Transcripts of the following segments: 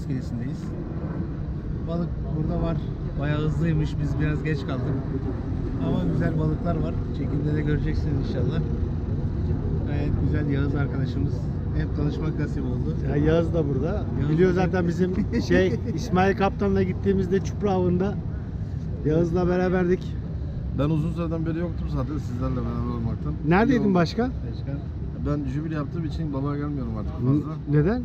iskelesindeyiz. Balık burada var. Bayağı hızlıymış. Biz biraz geç kaldık. Ama güzel balıklar var. Çekimde de göreceksiniz inşallah. Gayet güzel Yağız arkadaşımız. Hem tanışmak nasip oldu. Ya Yağız da burada. Yağız Biliyor da- zaten bizim şey İsmail Kaptan'la gittiğimizde Çupra avında Yağız'la beraberdik. Ben uzun süreden beri yoktum zaten sizlerle beraber olmaktan. Neredeydin başka? Başkan. Ben jübile yaptığım için balığa gelmiyorum artık fazla. Neden?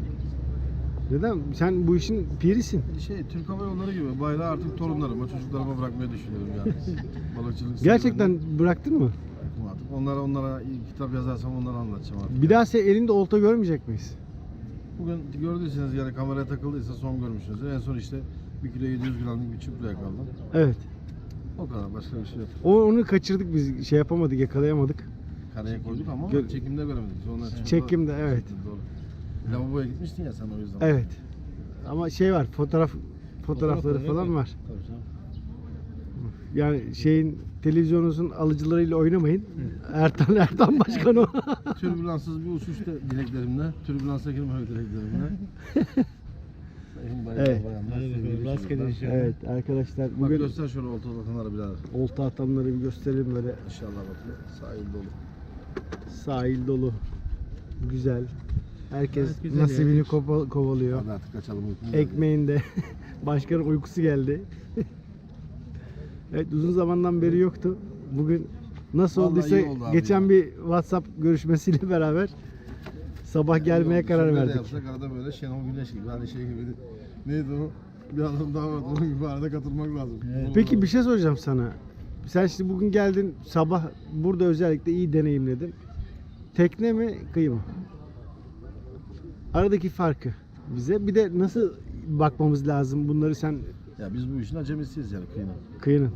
Neden? Sen bu işin pirisin. Şey, Türk Hava Yolları gibi bayrağı artık torunlarıma, çocuklarıma bırakmayı düşünüyorum yani. Balıkçılık Gerçekten bıraktın mı? bıraktım artık. Onlara onlara kitap yazarsam onları anlatacağım artık. Bir daha sen elinde olta görmeyecek miyiz? Bugün gördüyseniz yani kameraya takıldıysa son görmüşsünüzdür. En son işte 1 kilo 700 gramlık bir çupraya kaldım. Evet. O kadar başka bir şey yok. O onu kaçırdık biz şey yapamadık, yakalayamadık. Kareye koyduk ama Gö- çekimde göremedik. Sonra Çekimde, evet. Doğru. Lavaboya gitmiştin ya sen o yüzden. Evet. Ama şey var, fotoğraf fotoğrafları Fotoğraf falan var. Tabii canım. Yani şeyin televizyonunuzun alıcılarıyla oynamayın. Ertan Ertan Başkan o. Türbülanssız bir uçuş da dileklerimle, türbülansa girmemek dileklerimle. Sayın bayram, Evet. bayanlar, Hadi sevgili bakalım, rastgele çocuklar. inşallah. evet arkadaşlar Bak bugün göster şöyle olta atanları birader. olta atanları bir gösterelim böyle. İnşallah bakın sahil dolu. Sahil dolu. Güzel. Herkes Evet, güzel nasibini kova- kovalıyor. Hadi artık kaçalım uykum geldi. Ekmeğinde. Başkanın uykusu geldi. evet uzun zamandan beri yoktu. Bugün nasıl Vallahi olduysa iyi oldu abi geçen ya. bir WhatsApp görüşmesiyle beraber sabah gelmeye Yok, karar şimdi de verdik. yapsak arada böyle Şenol Güneş gibi hani şey gibi neydi o? Bir adam daha var onun gibi arada katılmak lazım. Evet. Peki bir şey soracağım sana. Sen şimdi bugün geldin sabah burada özellikle iyi deneyimledin. Tekne mi kıyı mı? Aradaki farkı bize bir de nasıl bakmamız lazım bunları sen Ya biz bu işin acemisiyiz yani kıyına. kıyının.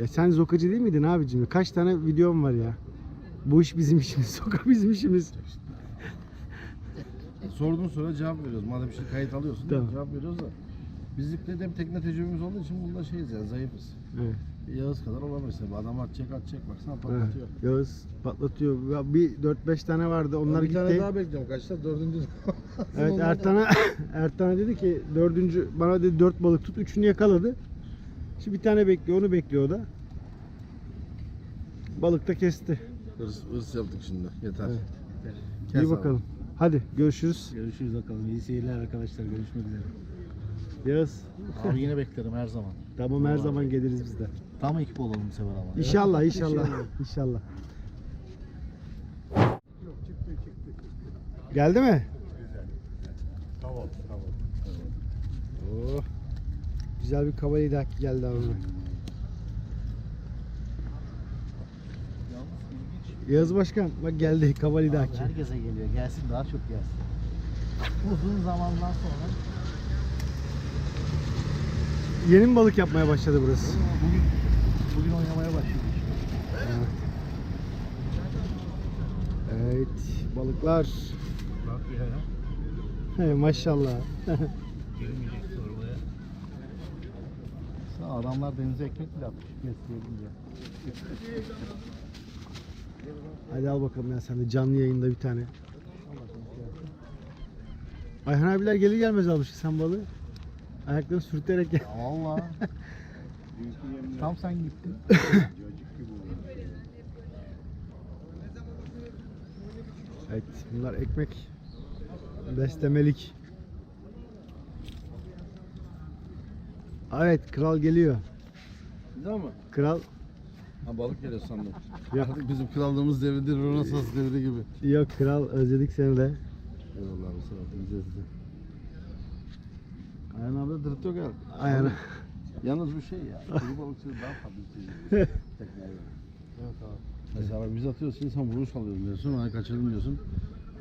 Ya sen zokacı değil miydin abicim? Kaç tane videom var ya? Bu iş bizim işimiz, soka bizim işimiz. Sorduğun soruya cevap veriyoruz. Madem şimdi kayıt alıyorsun Tamam. cevap veriyoruz da. Bizlikte de hem tekne tecrübemiz olduğu için bunda şeyiz yani zayıfız. Evet. Yağız kadar olamayız tabii. Adam atacak atacak baksana evet. patlatıyor. Yağız patlatıyor. Ya Bir 4-5 tane vardı. Onlar bir gitti. tane daha bekliyorum. Kaçta? Dördüncü. Evet da- Ertan'a Ertan'a dedi ki dördüncü bana dedi dört balık tut üçünü yakaladı. Şimdi bir tane bekliyor onu bekliyor o da. Balık da kesti. Hırs, hırs yaptık şimdi. Yeter. Evet. Kes İyi abi. bakalım. Hadi görüşürüz. Görüşürüz bakalım. İyi seyirler arkadaşlar. Görüşmek üzere. Yağız. Abi yine beklerim her zaman. Tamam her zaman geliriz biz de. Tam ekip olalım bu sefer ama. İnşallah inşallah. İnşallah. Geldi mi? Tamam tamam. Oh. Güzel bir kavalye daha geldi abi. Yağız Başkan bak geldi kavalye Abi daha herkese geliyor. Gelsin daha çok gelsin. Uzun zamandan sonra Yeni mi balık yapmaya başladı burası? bugün oynamaya başladı işte. Evet balıklar. Bak ya. He, maşallah. Girmeyecek torbaya. Sağ adamlar denize ekmek bile atmış. Besleyelim diye. Hadi al bakalım ya sen de canlı yayında bir tane. Ayhan abiler gelir gelmez almış sen balığı. Ayaklarını sürterek gel. Valla. Tam sen gittin. Evet bunlar ekmek. Beslemelik. Evet kral geliyor. Güzel mi? Kral Ha balık geliyor sandım. Yok. Artık bizim krallığımız devridir, Rönesans devri gibi. yok kral özledik seni de. Eyvallah bu sefer bileceğiz sizi. Ayhan abi dırt yok ya. Ayhan. Yalnız bu şey ya. Kuru balıkçılığı daha bir. Tekneye göre. Evet abi. Mesela biz atıyoruz şimdi sen vuruş alıyorsun diyorsun. Hani kaçırdım diyorsun.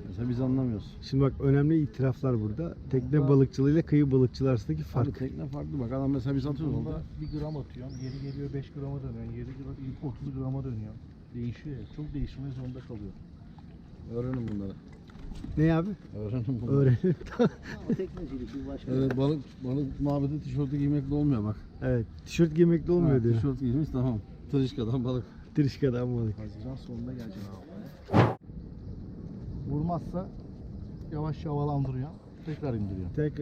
Mesela biz anlamıyoruz. Şimdi bak önemli itiraflar burada. Tekne Burada- balıkçılığı ile kıyı balıkçılığı arasındaki Fark. fark. tekne farklı bak adam mesela biz atıyoruz orada. 1 gram atıyorsun, yeri geliyor 5 grama dönüyorsun, yeri geliyor 30 grama dönüyor. Değişiyor ya, çok değişmek zorunda kalıyor. Öğrenin bunları. Ne abi? Öğrenin bunları. Öğrenelim. Ama teknecilik bir başka. Öyle balık, balık muhabbeti tişörtü giymekle olmuyor bak. evet. Tişört giymekle olmuyor Ha, diyor. Tişört giymiş tamam. Tırışkadan balık. Trişkadan balık. Haziran sonunda gelecek abi. Vurmazsa yavaş havalandırıyor. tekrar indiriyor. Tek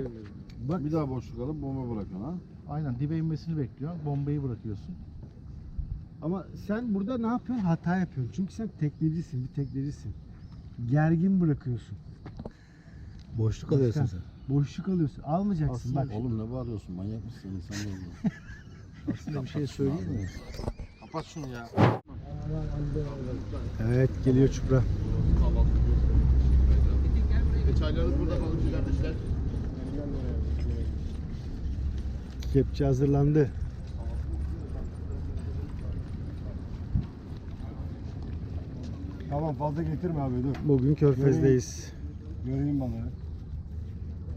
bak Bir daha boşluk alıp bomba bırakın ha. Aynen dibe inmesini bekliyor. Bombayı bırakıyorsun. ama sen burada ne yapıyorsun? Hata yapıyorsun. Çünkü sen teknecisin, bir teknecisin. Gergin bırakıyorsun. Boşluk alıyorsun sen. Boşluk alıyorsun. Almayacaksın bak. Oğlum ne bağırıyorsun? Manyak mısın? İnsan. Aslında bir şey söyleyeyim mi? Kapat şunu ya. Evet geliyor çupra. Çaylarınız burada balıkçı kardeşler. Kepçe hazırlandı. Tamam fazla getirme abi dur. Bugün Körfez'deyiz. Göreyim balığı.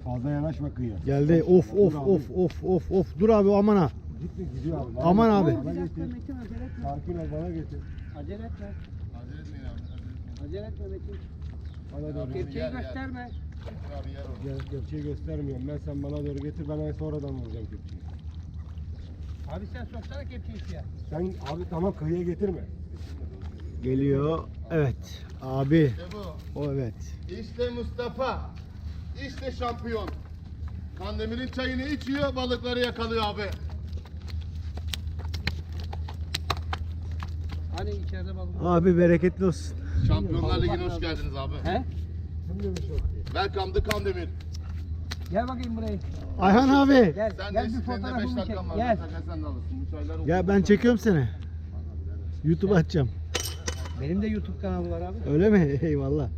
Fazla yanaşma kıyıya. Geldi. Of of of of of of. Dur abi aman ha. Gitme gidiyor abi. Aman abi. Bana getir. Sakin ol bana getir. Acele etme. Acele etme Metin. Bana doğru. Kepçeyi gösterme. Gel, kepçeyi göstermiyorum. Ben sen bana doğru getir. Ben sonradan vuracağım kepçeyi. Abi sen soksana kepçeyi suya. Sen abi tamam kıyıya getirme. Geliyor. Evet. Abi. İşte bu. O evet. İşte Mustafa. İşte şampiyon. Kandemir'in çayını içiyor, balıkları yakalıyor abi. Hani içeride balık. Abi bereketli olsun. Şampiyonlar Ligi'ne hoş geldiniz abi. He? Welcome to Kandemir. Gel bakayım buraya. Ayhan abi. Gel. Sen gel de bir senin de 5 fotoğrafımı çek. dakikan var. Gel. Sen de alırsın. Bu çaylar Ya ben çekiyorum seni. YouTube açacağım. Benim de YouTube kanalım var abi. Öyle mi? Eyvallah.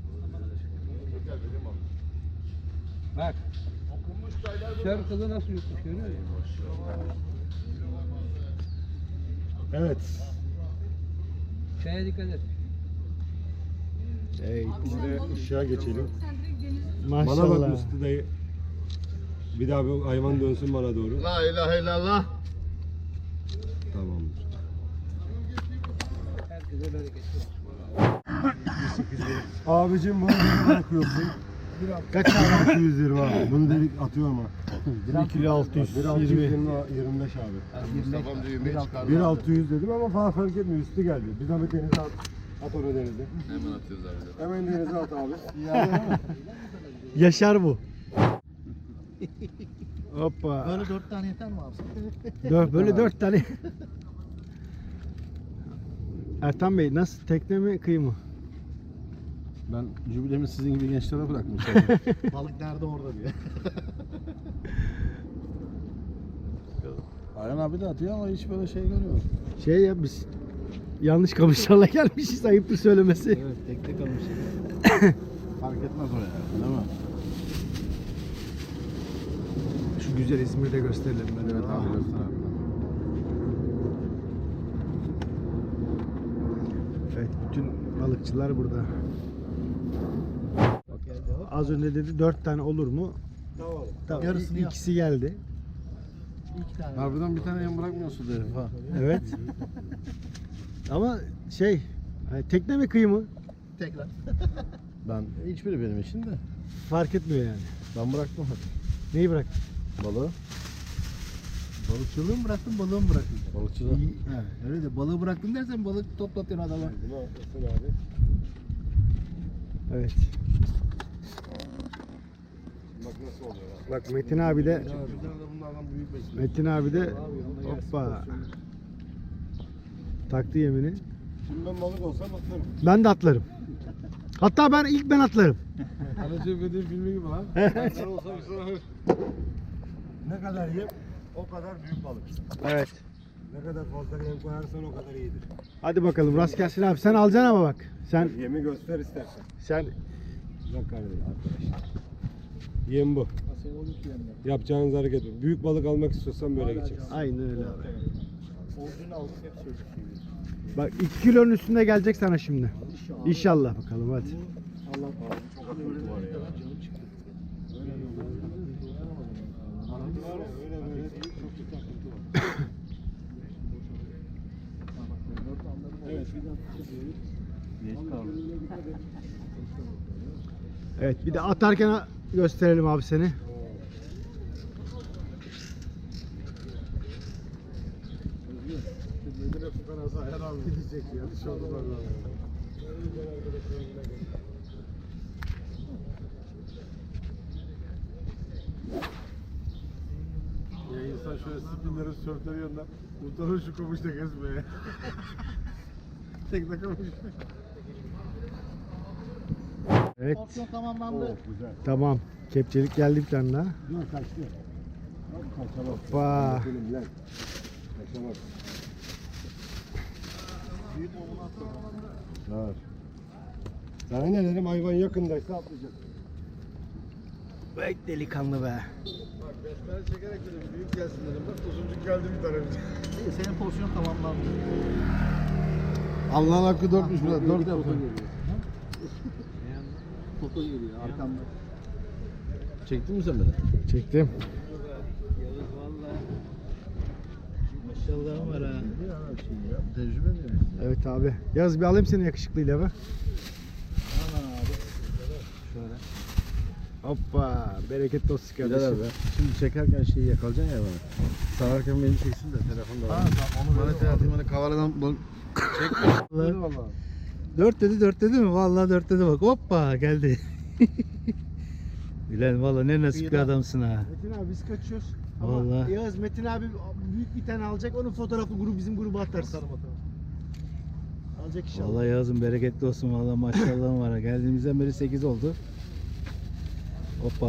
Bak. Sör kızı nasıl yutmuş görüyor musun? Evet. Şeye dikkat et. Hey. Şimdi ışığa geçelim. Maşallah. Bana bak Mustafa dayı. Bir daha bir hayvan dönsün bana doğru. La ilahe illallah. Tamamdır. Herkese bereket olsun. Abicim bunu bırakıyorsun? Kaç abi? 220 abi. Bunu dedik atıyorum ha. 1 kilo 600. 1620 20. 25 abi. Mustafa'm düğmeyi çıkardı. 1600 dedim ama falan fark etmiyor. Üstü geldi. Bir zahmet denize at. At onu denize. Hemen atıyoruz abi. Hemen denize at abi. Yaşar bu. Hoppa. Böyle dört tane yeter mi abi? Dört, böyle dört tane. Ertan Bey nasıl tekne mi kıyı mı? Ben jübilemi sizin gibi gençlere bırakmışım. Balık nerede orada diyor. Ayhan abi de atıyor ama hiç böyle şey görmüyorum. Şey ya biz yanlış kamışlarla gelmişiz ayıptır söylemesi. evet tekte kalmış. Fark etmez o ya. Değil mi? Şu güzel İzmir'de gösterelim ben evet abi. göster abi. Evet bütün balıkçılar burada. Geldi. Az önce dedi dört tane olur mu? Tamam. Tamam. Yarısını ikisi geldi. İki tane. Harbiden bir tane yem bırakmıyorsun herif ha. Evet. Ama şey hani tekne mi kıyı mı? Tekrar. Ben hiçbiri benim için de. Fark etmiyor yani. Ben bıraktım hadi. Neyi bırak? Balığı. Balıkçılığı mı bıraktın, balığı mı bıraktın? Balıkçıda. He, öyle de balığı bıraktın dersen balık toplatıyorsun adama. Evet. Bak nasıl oluyor. bak. Metin abi de Güzel. Metin abi de hoppa taktı yemini. Şimdi ben balık olsam atlarım. Ben de atlarım. Hatta ben ilk ben atlarım. Recep İvedik filmi gibi lan. Ben olsam Ne kadar yem o kadar büyük balık. Evet. Ne kadar fazla yem koyarsan o kadar iyidir. Hadi bakalım rast gelsin abi. Sen alacaksın ama bak. Sen Yemi göster istersen. sen Bak kardeşim arkadaşlar. Yem bu. Yapacağınız hareket bu. Büyük balık almak istiyorsan böyle gideceksin. aynen öyle abi. Orijinal aldık hep gibi. Bak 2 kilonun üstünde gelecek sana şimdi. İnşallah bakalım hadi. Allah çok akıntı var ya. Canım çıktı. Öyle böyle değil, çok çok takıntı var. Evet. Geç kaldı. Evet bir de atarken gösterelim abi seni. Ya insan şöyle spinlerin sörtleri yanında utanır şu kumuşta gezmeye. Tek takılmış. Evet. Opsiyon tamamlandı. güzel. Tamam. Kepçelik geldi bir tane daha. Dur kaçtı. Kaçamaz. Hoppa. Kaçamaz. Sana ne dedim hayvan yakındaysa atlayacak. Bek delikanlı be. Bak besmele çekerek dedim büyük gelsin dedim. Bak uzuncuk geldi bir tane. Senin pozisyon tamamlandı. Allah'ın hakkı dörtmüş burada. Dört yapın. Foto geliyor arkamda. Çektin mi sen beni? Çektim. Yavuz valla. Maşallahım var ha. Tecrübe mi? Evet abi. Yaz bir alayım seni yakışıklıyla be. Aman abi. Şöyle. Hoppa. Bereketli olsun kardeşim. be. Şimdi çekerken şeyi yakalayacaksın ya bana. Sararken beni çeksin de telefonda var. Ha, tamam, onu Bana böyle telefon bana kavaradan bul. Çekme. Vallahi. Valla. Dört dedi dört dedi mi? Vallahi dört dedi bak. Hoppa geldi. Ulan valla ne nasip bir adamsın ha. Metin abi biz kaçıyoruz. Ama Vallahi. Yağız Metin abi büyük bir tane alacak. Onun fotoğrafını grup bizim gruba atarsın. Alacak inşallah. Vallahi yazın bereketli olsun vallahi maşallahım var ha. Geldiğimizden beri 8 oldu. Hoppa.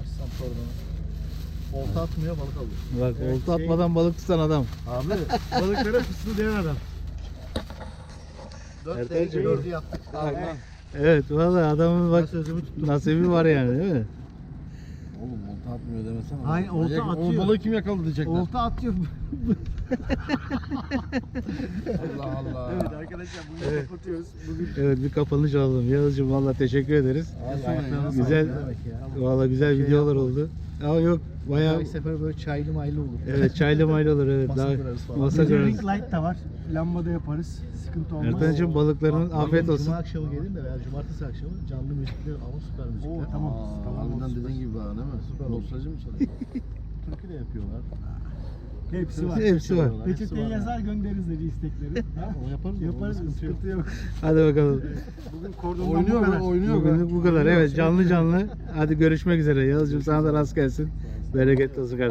Açsam torbanı. Olta atmıyor balık alıyor. Bak Evet, olta şey- atmadan balık tutan adam. Abi balıklara fısıldayan adam. Ertel'cim. Dördü yaptık. Evet vallahi adamın bak sözümü tuttum. nasibi var yani değil mi? Oğlum olta atmıyor demesene. Hayır, olta atıyor. O balığı kim yakaladı diyecekler. Olta atıyor. Allah Allah. evet arkadaşlar bunu Evet. kapatıyoruz. Bugün Evet bir kapanış alalım. Yağız'cığım vallahi teşekkür ederiz. Ayaklarına Güzel, vallahi güzel Şey videolar yapalım. oldu. Ama yok bayağı Bir sefer böyle çaylı maylı olur. evet çaylı maylı olur evet. Masa Daha kurarız falan. masa kurarız. ring light da var. Lambada yaparız. Sıkıntı olmaz. Ertan'cığım balıkların afiyet olsun. Cuma akşamı gelin de veya cumartesi akşamı canlı müzikler ama süper müzikler. Oo, tamam. Aa, tamam. harbiden dediğin gibi bana değil mi? Süper. Nostalji mi çalıyor? Türkü de yapıyorlar. Hepsi var. Hepsi var. Peçeteye yazar göndeririz dedi istekleri. Tamam o yaparız. Yaparız. Yaparız. Sıkıntı yok. Hadi bakalım. Bugün kordondan oynuyor bu kadar. mu? Oynuyor mu? Bugünlük bu kadar. Evet canlı canlı. Hadi görüşmek üzere. Yağız'cığım sana da rast gelsin. Bereketli olsun kardeşim.